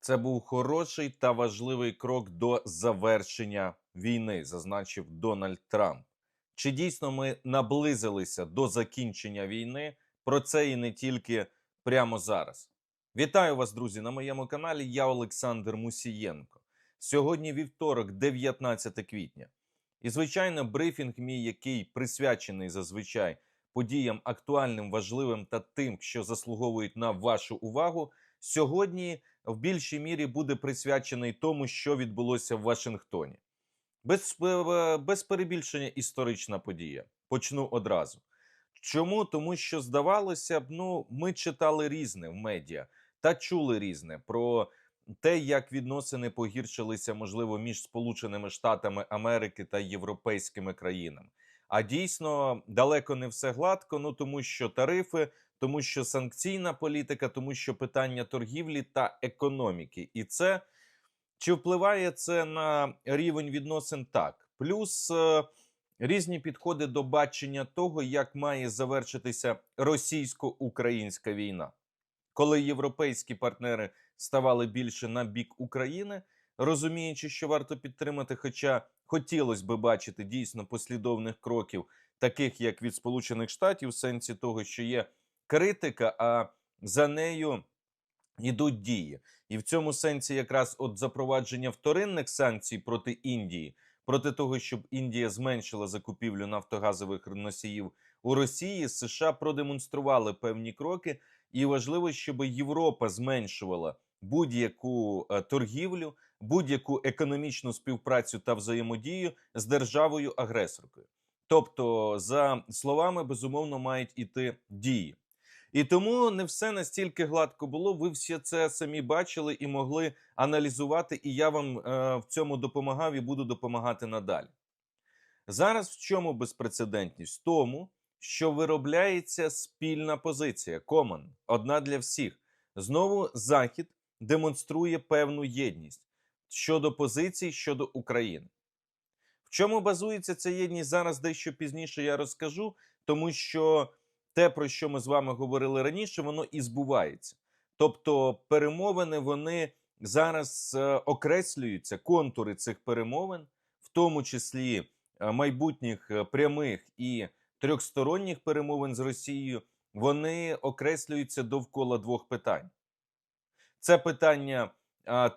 Це був хороший та важливий крок до завершення війни, зазначив Дональд Трамп. Чи дійсно ми наблизилися до закінчення війни? Про це і не тільки прямо зараз. Вітаю вас, друзі, на моєму каналі. Я Олександр Мусієнко. Сьогодні вівторок, 19 квітня. І, звичайно, брифінг мій, який присвячений зазвичай подіям актуальним, важливим та тим, що заслуговують на вашу увагу, сьогодні в більшій мірі буде присвячений тому, що відбулося в Вашингтоні. Без, е, без перебільшення історична подія. Почну одразу. Чому? Тому що здавалося б, ну ми читали різне в медіа та чули різне про те, як відносини погіршилися, можливо, між Сполученими Штатами Америки та європейськими країнами. А дійсно далеко не все гладко. Ну тому що тарифи, тому що санкційна політика, тому що питання торгівлі та економіки, і це чи впливає це на рівень відносин? Так, плюс е, різні підходи до бачення того, як має завершитися російсько-українська війна, коли європейські партнери ставали більше на бік України, розуміючи, що варто підтримати, хоча хотілося би бачити дійсно послідовних кроків, таких як від Сполучених Штатів, в сенсі того, що є критика, а за нею йдуть дії. І в цьому сенсі, якраз от запровадження вторинних санкцій проти Індії, проти того, щоб Індія зменшила закупівлю нафтогазових носіїв у Росії, США продемонстрували певні кроки, і важливо, щоб Європа зменшувала будь-яку е, торгівлю, будь-яку економічну співпрацю та взаємодію з державою агресоркою. Тобто, за словами, безумовно, мають іти дії. І тому не все настільки гладко було. Ви всі це самі бачили і могли аналізувати. І я вам е, в цьому допомагав і буду допомагати надалі. Зараз в чому безпрецедентність? В тому, що виробляється спільна позиція common, одна для всіх. Знову Захід демонструє певну єдність щодо позицій щодо України. В чому базується ця єдність зараз дещо пізніше я розкажу, тому що те, про що ми з вами говорили раніше, воно і збувається. Тобто, перемовини вони зараз е, окреслюються, контури цих перемовин, в тому числі е, майбутніх е, прямих і трьохсторонніх перемовин з Росією, вони окреслюються довкола двох питань. Це питання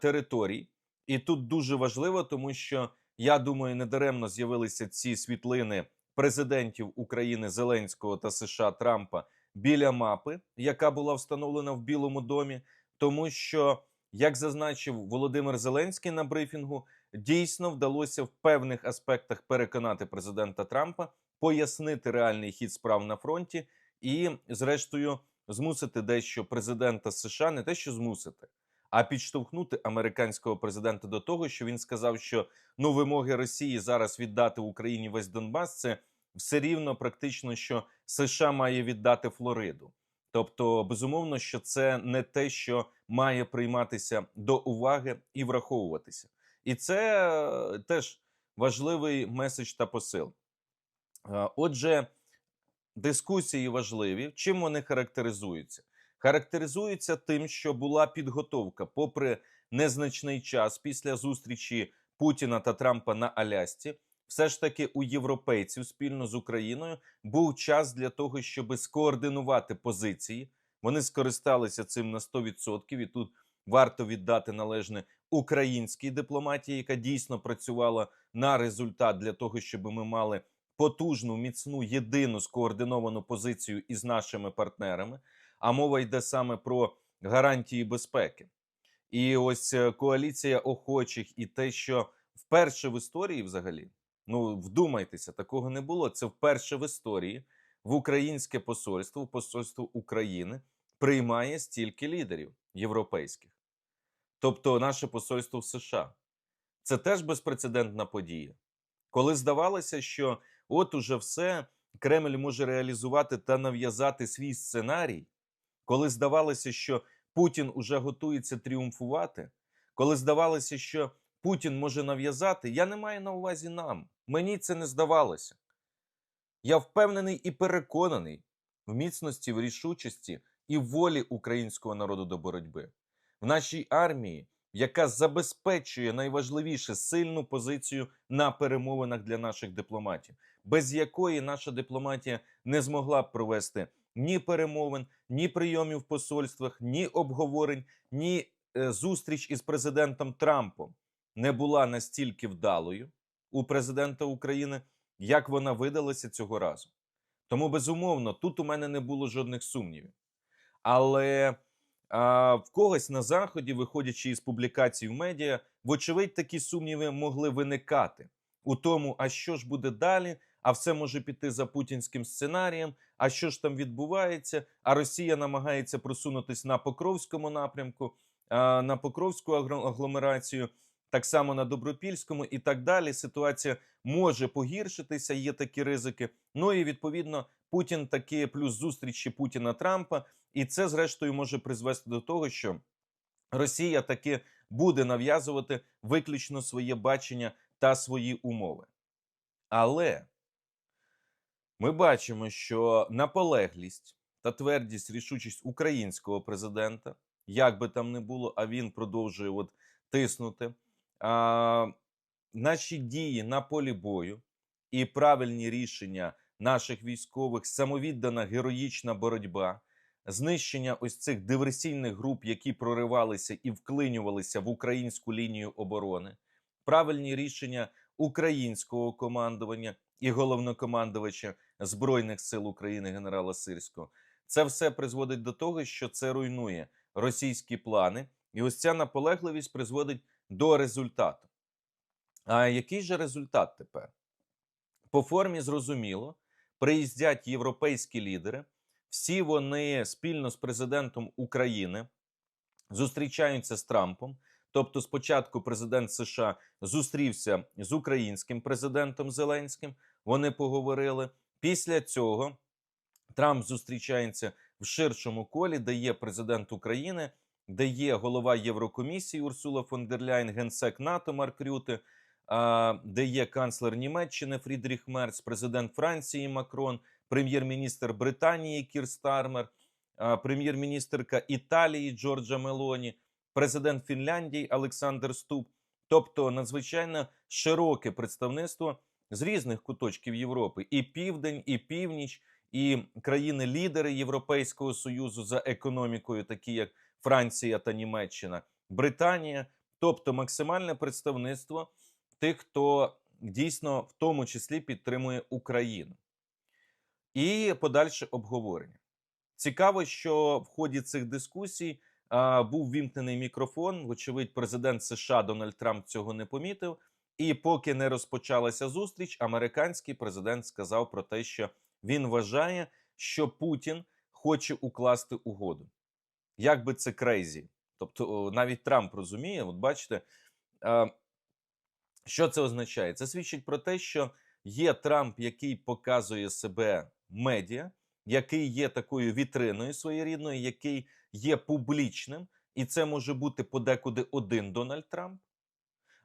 територій, і тут дуже важливо, тому що я думаю, недаремно з'явилися ці світлини президентів України Зеленського та США Трампа біля мапи, яка була встановлена в Білому домі, тому що, як зазначив Володимир Зеленський на брифінгу, дійсно вдалося в певних аспектах переконати президента Трампа, пояснити реальний хід справ на фронті і, зрештою, змусити дещо президента США не те, що змусити. А підштовхнути американського президента до того, що він сказав, що ну вимоги Росії зараз віддати Україні весь Донбас, це все рівно практично, що США має віддати Флориду. Тобто, безумовно, що це не те, що має прийматися до уваги і враховуватися, і це е, теж важливий меседж та посил. Е, Отже, дискусії важливі. Чим вони характеризуються? Характеризуються тим, що була підготовка, попри незначний час після зустрічі Путіна та Трампа на Алясці, все ж таки у європейців спільно з Україною був час для того, щоб скоординувати позиції. Вони скористалися цим на 100%, і тут варто віддати належне українській дипломатії, яка дійсно працювала на результат для того, щоб ми мали потужну, міцну, єдину скоординовану позицію із нашими партнерами. А мова йде саме про гарантії безпеки. І ось е, коаліція охочих, і те, що вперше в історії, взагалі, ну вдумайтеся, такого не було. Це вперше в історії в українське посольство, в посольство України приймає стільки лідерів європейських, тобто наше посольство в США. Це теж безпрецедентна подія. Коли здавалося, що от уже все Кремль може реалізувати та нав'язати свій сценарій, коли здавалося, що Путін уже готується тріумфувати, коли здавалося, що Путін може нав'язати, я не маю на увазі нам. Мені це не здавалося. Я впевнений і переконаний в міцності, в рішучості і волі українського народу до боротьби. В нашій армії яка забезпечує найважливіше сильну позицію на перемовинах для наших дипломатів, без якої наша дипломатія не змогла б провести ні перемовин, ні прийомів в посольствах, ні обговорень, ні е, зустріч із президентом Трампом не була настільки вдалою у президента України, як вона видалася цього разу. Тому, безумовно, тут у мене не було жодних сумнівів. Але а, в когось на заході, виходячи із публікацій в медіа, вочевидь, такі сумніви могли виникати у тому, а що ж буде далі, а все може піти за путінським сценарієм. А що ж там відбувається? А Росія намагається просунутись на Покровському напрямку, на Покровську агломерацію, так само на Добропільському і так далі. Ситуація може погіршитися, є такі ризики. Ну і відповідно Путін таки плюс зустрічі Путіна Трампа, і це зрештою може призвести до того, що Росія таки буде нав'язувати виключно своє бачення та свої умови. Але ми бачимо, що наполеглість та твердість, рішучість українського президента, як би там не було, а він продовжує от тиснути. А, наші дії на полі бою і правильні рішення наших військових, самовіддана героїчна боротьба, знищення ось цих диверсійних груп, які проривалися і вклинювалися в українську лінію оборони, правильні рішення українського командування і головнокомандувача Збройних сил України генерала Сирського. Це все призводить до того, що це руйнує російські плани, і ось ця наполегливість призводить до результату. А який же результат тепер? По формі зрозуміло, приїздять європейські лідери, всі вони спільно з президентом України зустрічаються з Трампом. Тобто, спочатку президент США зустрівся з українським президентом Зеленським. Вони поговорили. Після цього Трамп зустрічається в ширшому колі, де є президент України, де є голова Єврокомісії Урсула фон дер Ляйн, генсек НАТО Марк Рюте, де є канцлер Німеччини Фрідріх Мерц, президент Франції Макрон, прем'єр-міністр Британії Кір Стармер, прем'єр-міністерка Італії Джорджа Мелоні, президент Фінляндії Олександр Ступ. Тобто надзвичайно широке представництво з різних куточків Європи: і південь, і північ, і країни-лідери Європейського союзу за економікою, такі як Франція та Німеччина, Британія, тобто максимальне представництво тих, хто дійсно в тому числі підтримує Україну. І подальше обговорення. Цікаво, що в ході цих дискусій а, був вімкнений мікрофон. Вочевидь, президент США Дональд Трамп цього не помітив. І поки не розпочалася зустріч, американський президент сказав про те, що він вважає, що Путін хоче укласти угоду. Як би це крейзі. Тобто, навіть Трамп розуміє, от бачите, що це означає? Це свідчить про те, що є Трамп, який показує себе медіа, який є такою вітриною своєрідною, який є публічним, і це може бути подекуди один Дональд Трамп.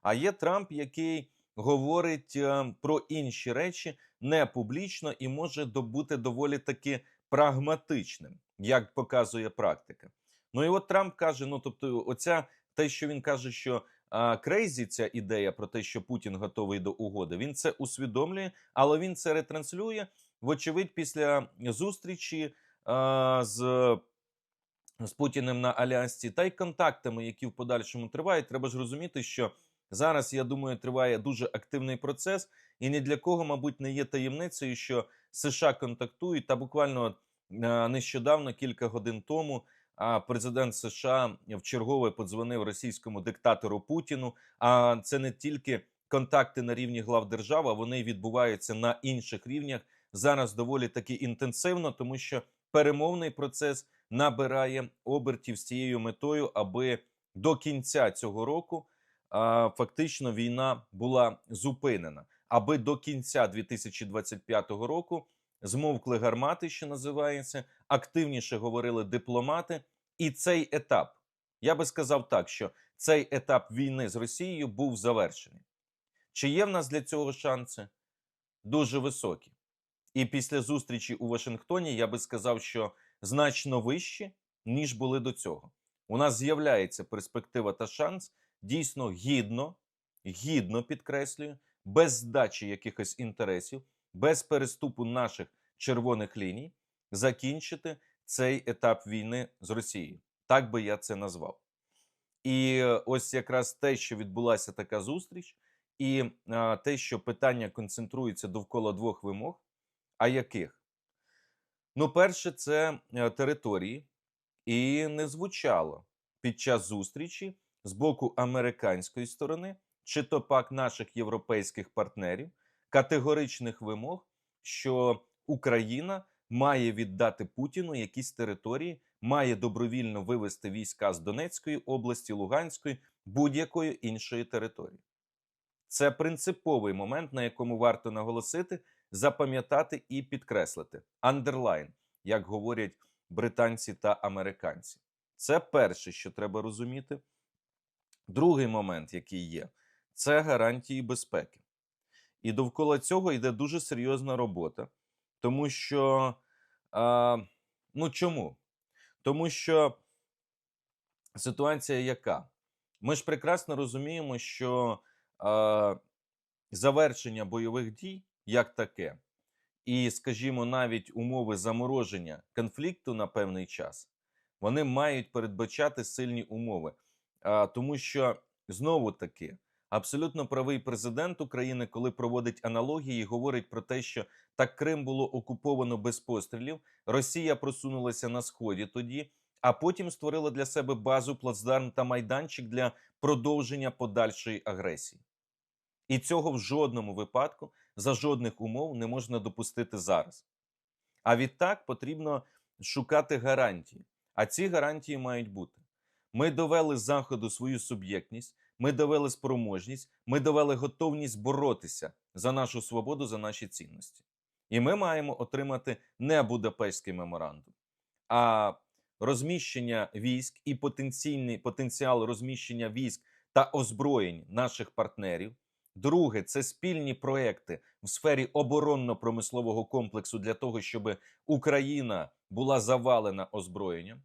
А є Трамп, який говорить е, про інші речі не публічно і може до- бути доволі таки прагматичним, як показує практика. Ну і от Трамп каже: ну тобто, оця те, що він каже, що а, крейзі ця ідея про те, що Путін готовий до угоди, він це усвідомлює, але він це ретранслює, вочевидь, після зустрічі а, з з Путіним на Алясці та й контактами, які в подальшому тривають. Треба ж розуміти, що зараз, я думаю, триває дуже активний процес, і ні для кого, мабуть, не є таємницею, що США контактують. Та буквально е, нещодавно, кілька годин тому, президент США вчергове подзвонив російському диктатору Путіну. А це не тільки контакти на рівні глав держав, а вони відбуваються на інших рівнях зараз доволі таки інтенсивно, тому що перемовний процес набирає обертів з цією метою, аби до кінця цього року фактично війна була зупинена, аби до кінця 2025 року змовкли гармати, що називається, активніше говорили дипломати, і цей етап, я би сказав так, що цей етап війни з Росією був завершений. Чи є в нас для цього шанси? Дуже високі. І після зустрічі у Вашингтоні я би сказав, що значно вищі, ніж були до цього. у нас з'являється перспектива та шанс дійсно гідно, гідно підкреслюю, без здачі якихось інтересів, без переступу наших червоних ліній, закінчити цей етап війни з Росією. Так би я це назвав. І е, ось якраз те, що відбулася така зустріч, і а, те, що питання концентрується довкола двох вимог. А яких? Ну, перше, це е, території, і не звучало під час зустрічі з боку американської сторони, чи то пак наших європейських партнерів, категоричних вимог, що Україна має віддати Путіну якісь території, має добровільно вивести війська з Донецької області, Луганської, будь-якої іншої території. Це принциповий момент, на якому варто наголосити, запам'ятати і підкреслити. Андерлайн, як говорять британці та американці. Це перше, що треба розуміти. Другий момент, який є, це гарантії безпеки. І довкола цього йде дуже серйозна робота. Тому що, а, ну чому? Тому що ситуація яка? Ми ж прекрасно розуміємо, що а, завершення бойових дій як таке, і, скажімо, навіть умови замороження конфлікту на певний час, вони мають передбачати сильні умови. Тому що знову таки абсолютно правий президент України, коли проводить аналогії, говорить про те, що так Крим було окуповано без пострілів, Росія просунулася на сході тоді, а потім створила для себе базу, плацдарм та майданчик для продовження подальшої агресії. І цього в жодному випадку за жодних умов не можна допустити зараз. А відтак потрібно шукати гарантії. А ці гарантії мають бути. Ми довели заходу свою суб'єктність, ми довели спроможність, ми довели готовність боротися за нашу свободу, за наші цінності. І ми маємо отримати не Будапештський меморандум, а розміщення військ і потенційний потенціал розміщення військ та озброєнь наших партнерів. Друге, це спільні проекти в сфері оборонно-промислового комплексу для того, щоб Україна була завалена озброєнням.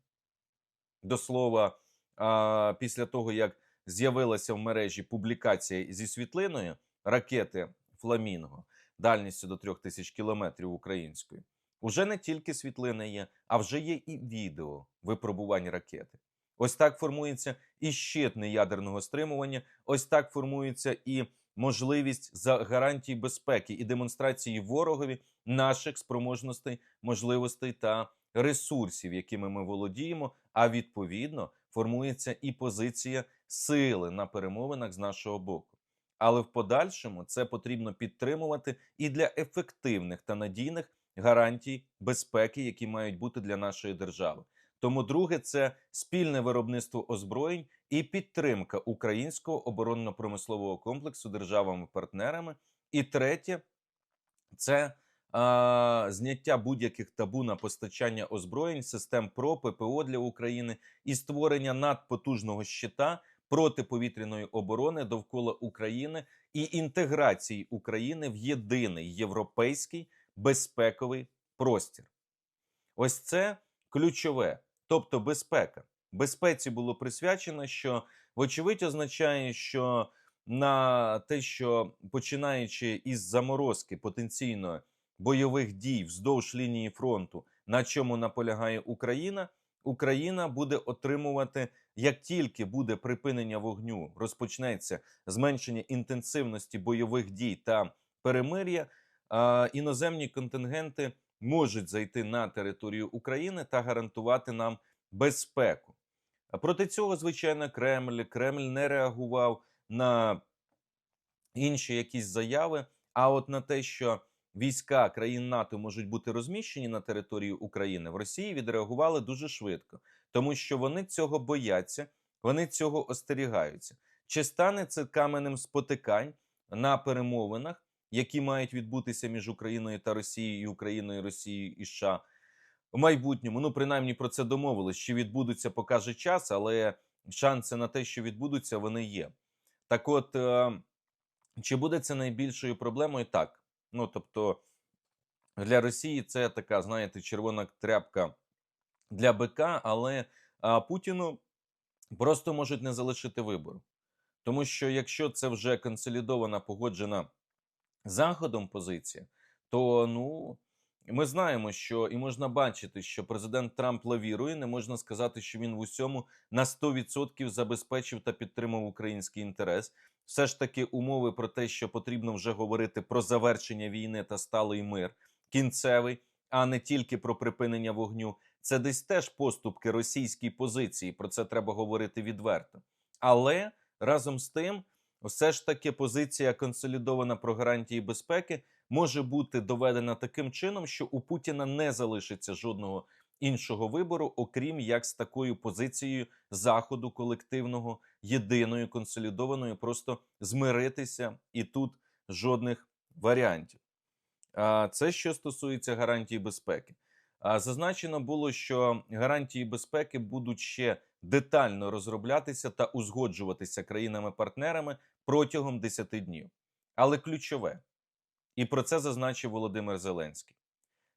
До слова, а, після того як з'явилася в мережі публікація зі світлиною ракети Фламінго дальністю до 3000 кілометрів української, уже не тільки світлини є, а вже є і відео випробувань ракети. Ось так формується і щит неядерного стримування. Ось так формується і можливість за гарантії безпеки і демонстрації ворогові наших спроможностей, можливостей та ресурсів, якими ми володіємо. А відповідно формується і позиція сили на перемовинах з нашого боку. Але в подальшому це потрібно підтримувати і для ефективних та надійних гарантій безпеки, які мають бути для нашої держави. Тому, друге, це спільне виробництво озброєнь і підтримка українського оборонно-промислового комплексу державами-партнерами. І третє це зняття будь-яких табу на постачання озброєнь, систем ПРО, ППО для України і створення надпотужного щита протиповітряної оборони довкола України і інтеграції України в єдиний європейський безпековий простір. Ось це ключове, тобто безпека. Безпеці було присвячено, що вочевидь означає, що на те, що починаючи із заморозки потенційно бойових дій вздовж лінії фронту, на чому наполягає Україна, Україна буде отримувати, як тільки буде припинення вогню, розпочнеться зменшення інтенсивності бойових дій та перемир'я, іноземні контингенти можуть зайти на територію України та гарантувати нам безпеку. Проти цього, звичайно, Кремль Кремль не реагував на інші якісь заяви. А от на те, що війська країн НАТО можуть бути розміщені на території України, в Росії відреагували дуже швидко, тому що вони цього бояться, вони цього остерігаються. Чи стане це каменем спотикань на перемовинах, які мають відбутися між Україною та Росією, і Україною, Росією і США в майбутньому? Ну, принаймні про це домовились. Чи відбудуться, покаже час, але шанси на те, що відбудуться, вони є. Так, от е, чи буде це найбільшою проблемою? Так. Ну тобто для Росії це така, знаєте, червона тряпка для БК, але а, Путіну просто можуть не залишити вибору. Тому що якщо це вже консолідована, погоджена Заходом позиція, то ну ми знаємо, що і можна бачити, що президент Трамп лавірує. Не можна сказати, що він в усьому на 100% забезпечив та підтримав український інтерес. Все ж таки, умови про те, що потрібно вже говорити про завершення війни та сталий мир кінцевий, а не тільки про припинення вогню. Це десь теж поступки російській позиції. Про це треба говорити відверто. Але разом з тим, все ж таки позиція консолідована про гарантії безпеки може бути доведена таким чином, що у Путіна не залишиться жодного іншого вибору, окрім як з такою позицією заходу колективного, єдиною консолідованою, просто змиритися, і тут жодних варіантів. А Це що стосується гарантій безпеки. А Зазначено було, що гарантії безпеки будуть ще детально розроблятися та узгоджуватися країнами-партнерами протягом 10 днів. Але ключове, і про це зазначив Володимир Зеленський: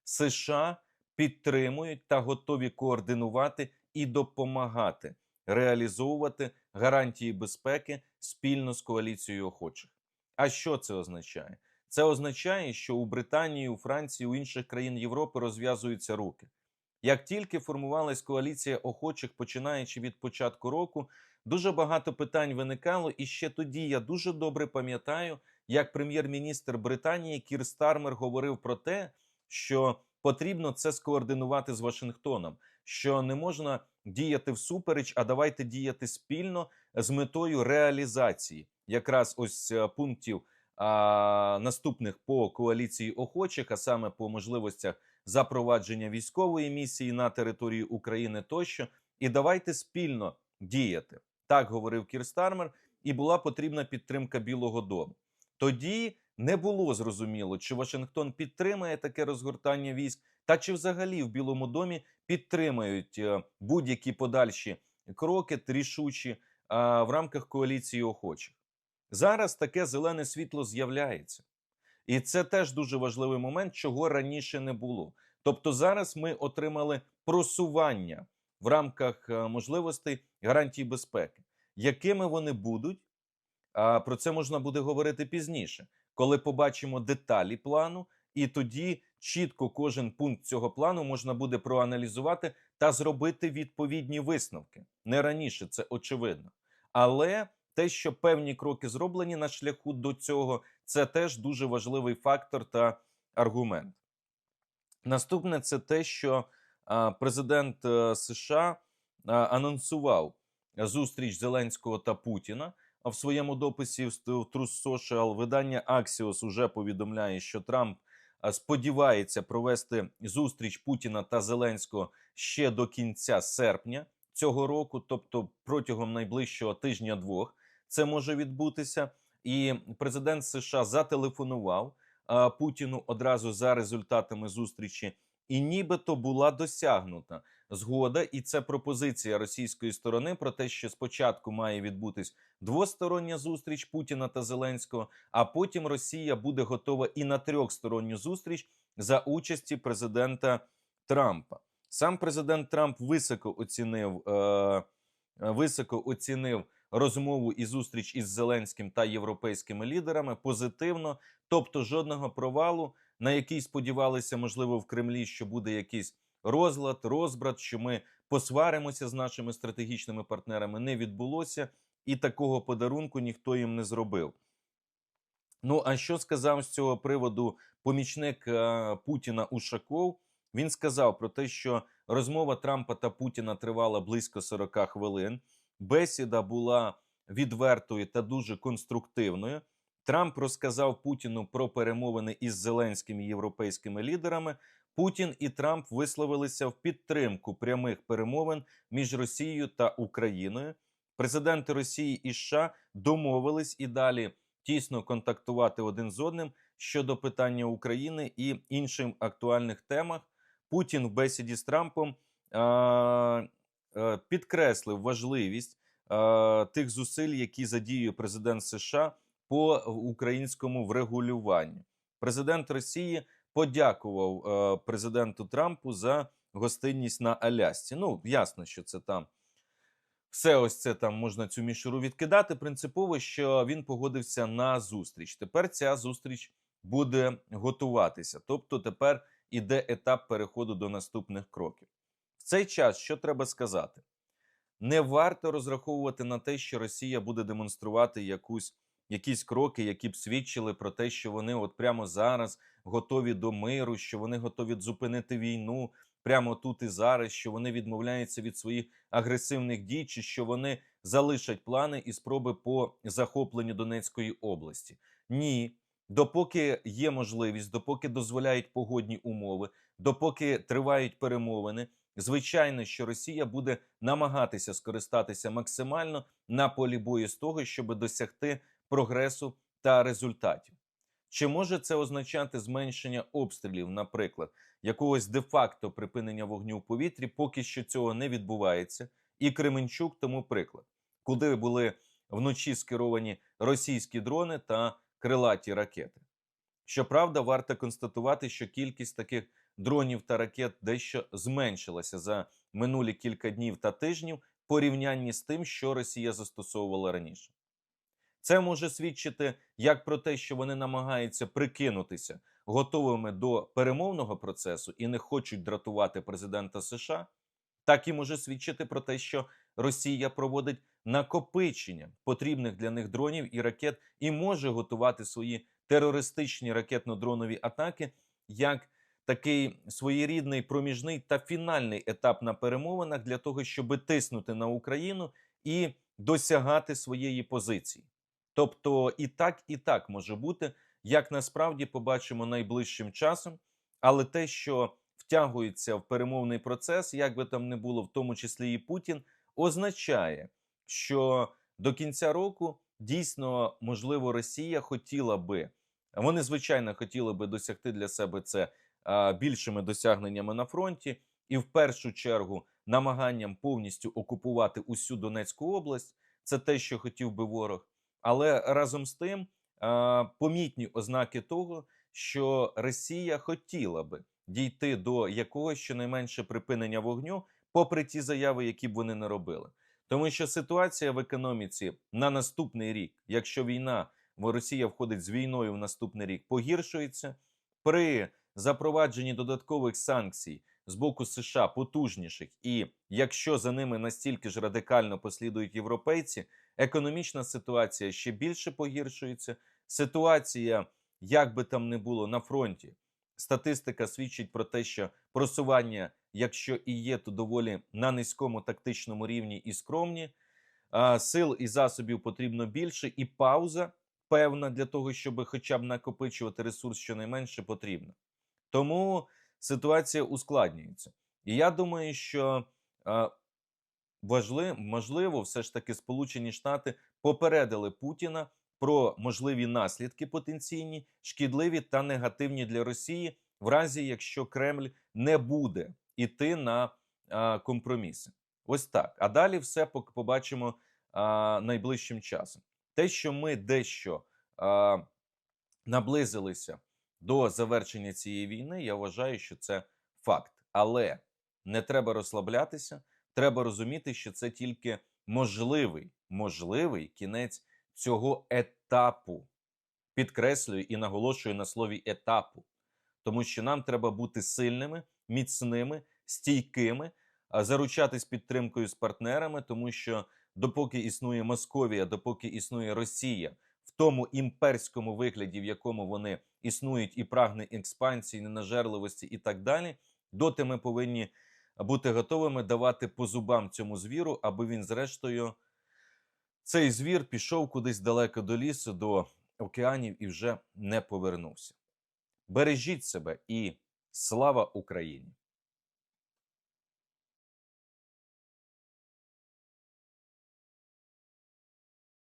США підтримують та готові координувати і допомагати реалізовувати гарантії безпеки спільно з коаліцією охочих. А що це означає? Це означає, що у Британії, у Франції, у інших країн Європи розв'язуються руки. Як тільки формувалась коаліція охочих, починаючи від початку року, дуже багато питань виникало. І ще тоді я дуже добре пам'ятаю, як прем'єр-міністр Британії Кір Стармер говорив про те, що потрібно це скоординувати з Вашингтоном, що не можна діяти всупереч, а давайте діяти спільно з метою реалізації якраз ось е, пунктів а, наступних по коаліції охочих, а саме по можливостях запровадження військової місії на території України тощо. І давайте спільно діяти. Так говорив Кір Стармер, і була потрібна підтримка Білого Дому. Тоді не було зрозуміло, чи Вашингтон підтримає таке розгортання військ, та чи взагалі в Білому домі підтримають е, будь-які подальші кроки рішучі в рамках коаліції охочих. Зараз таке зелене світло з'являється. І це теж дуже важливий момент, чого раніше не було. Тобто, зараз ми отримали просування в рамках е, можливостей гарантій безпеки. Якими вони будуть, про це можна буде говорити пізніше, коли побачимо деталі плану, і тоді чітко кожен пункт цього плану можна буде проаналізувати та зробити відповідні висновки. Не раніше, це очевидно. Але те, що певні кроки зроблені на шляху до цього, це теж дуже важливий фактор та аргумент. Наступне це те, що президент е, США анонсував зустріч Зеленського та Путіна. В своєму дописі в True Social видання Axios уже повідомляє, що Трамп сподівається провести зустріч Путіна та Зеленського ще до кінця серпня цього року, тобто протягом найближчого тижня-двох, це може відбутися. І президент США зателефонував Путіну одразу за результатами зустрічі, і нібито була досягнута згода, і це пропозиція російської сторони про те, що спочатку має відбутись двостороння зустріч Путіна та Зеленського, а потім Росія буде готова і на трьохсторонню зустріч за участі президента Трампа. Сам президент Трамп високо оцінив е, високо оцінив розмову і зустріч із Зеленським та європейськими лідерами позитивно, тобто жодного провалу, на який сподівалися, можливо, в Кремлі, що буде якийсь розлад, розбрат, що ми посваримося з нашими стратегічними партнерами, не відбулося, і такого подарунку ніхто їм не зробив. Ну, а що сказав з цього приводу помічник е, Путіна Ушаков? Він сказав про те, що розмова Трампа та Путіна тривала близько 40 хвилин. Бесіда була відвертою та дуже конструктивною. Трамп розказав Путіну про перемовини із зеленськими європейськими лідерами. Путін і Трамп висловилися в підтримку прямих перемовин між Росією та Україною. Президенти Росії і США домовились і далі тісно контактувати один з одним щодо питання України і іншим актуальних темах. Путін в бесіді з Трампом а, а, підкреслив важливість а, тих зусиль, які задіює президент США по українському врегулюванню. Президент Росії подякував е, президенту Трампу за гостинність на Алясці. Ну, ясно, що це там все ось це там можна цю мішуру відкидати. Принципово, що він погодився на зустріч. Тепер ця зустріч буде готуватися. Тобто, тепер іде етап переходу до наступних кроків. В цей час що треба сказати? Не варто розраховувати на те, що Росія буде демонструвати якусь якісь кроки, які б свідчили про те, що вони от прямо зараз готові до миру, що вони готові зупинити війну прямо тут і зараз, що вони відмовляються від своїх агресивних дій, чи що вони залишать плани і спроби по захопленню Донецької області. Ні, допоки є можливість, допоки дозволяють погодні умови, допоки тривають перемовини. Звичайно, що Росія буде намагатися скористатися максимально на полі бою з того, щоб досягти прогресу та результатів. Чи може це означати зменшення обстрілів, наприклад, якогось де-факто припинення вогню в повітрі? Поки що цього не відбувається. І Кременчук тому приклад, куди були вночі скеровані російські дрони та крилаті ракети. Щоправда, варто констатувати, що кількість таких дронів та ракет дещо зменшилася за минулі кілька днів та тижнів в порівнянні з тим, що Росія застосовувала раніше. Це може свідчити як про те, що вони намагаються прикинутися готовими до перемовного процесу і не хочуть дратувати президента США, так і може свідчити про те, що Росія проводить накопичення потрібних для них дронів і ракет і може готувати свої терористичні ракетно-дронові атаки як такий своєрідний проміжний та фінальний етап на перемовинах для того, щоб тиснути на Україну і досягати своєї позиції. Тобто і так, і так може бути, як насправді побачимо найближчим часом, але те, що втягується в перемовний процес, як би там не було, в тому числі і Путін, означає, що до кінця року дійсно можливо Росія хотіла би, вони звичайно хотіли би досягти для себе це більшими досягненнями на фронті, і в першу чергу намаганням повністю окупувати усю Донецьку область. Це те, що хотів би ворог. Але разом з тим помітні ознаки того, що Росія хотіла би дійти до якогось щонайменше припинення вогню, попри ті заяви, які б вони не робили. Тому що ситуація в економіці на наступний рік, якщо війна, бо Росія входить з війною в наступний рік, погіршується при запровадженні додаткових санкцій з боку США потужніших, і якщо за ними настільки ж радикально послідують європейці, економічна ситуація ще більше погіршується. Ситуація, як би там не було на фронті, статистика свідчить про те, що просування, якщо і є, то доволі на низькому тактичному рівні і скромні. Сил і засобів потрібно більше, і пауза певна для того, щоб хоча б накопичувати ресурс, щонайменше потрібна. Тому ситуація ускладнюється. І я думаю, що а, важливо, можливо, все ж таки Сполучені Штати попередили Путіна про можливі наслідки потенційні, шкідливі та негативні для Росії, в разі якщо Кремль не буде іти на а, компроміси. Ось так. А далі все побачимо а, найближчим часом. Те, що ми дещо а, наблизилися до завершення цієї війни, я вважаю, що це факт. Але не треба розслаблятися. Треба розуміти, що це тільки можливий, можливий кінець цього етапу. Підкреслюю і наголошую на слові етапу, тому що нам треба бути сильними, міцними, стійкими, заручатись підтримкою з партнерами, тому що допоки існує Московія, допоки існує Росія тому імперському вигляді, в якому вони існують, і прагне експансії, ненажерливості і так далі, доти ми повинні бути готовими давати по зубам цьому звіру, аби він, зрештою, цей звір пішов кудись далеко до лісу, до океанів і вже не повернувся. Бережіть себе і слава Україні!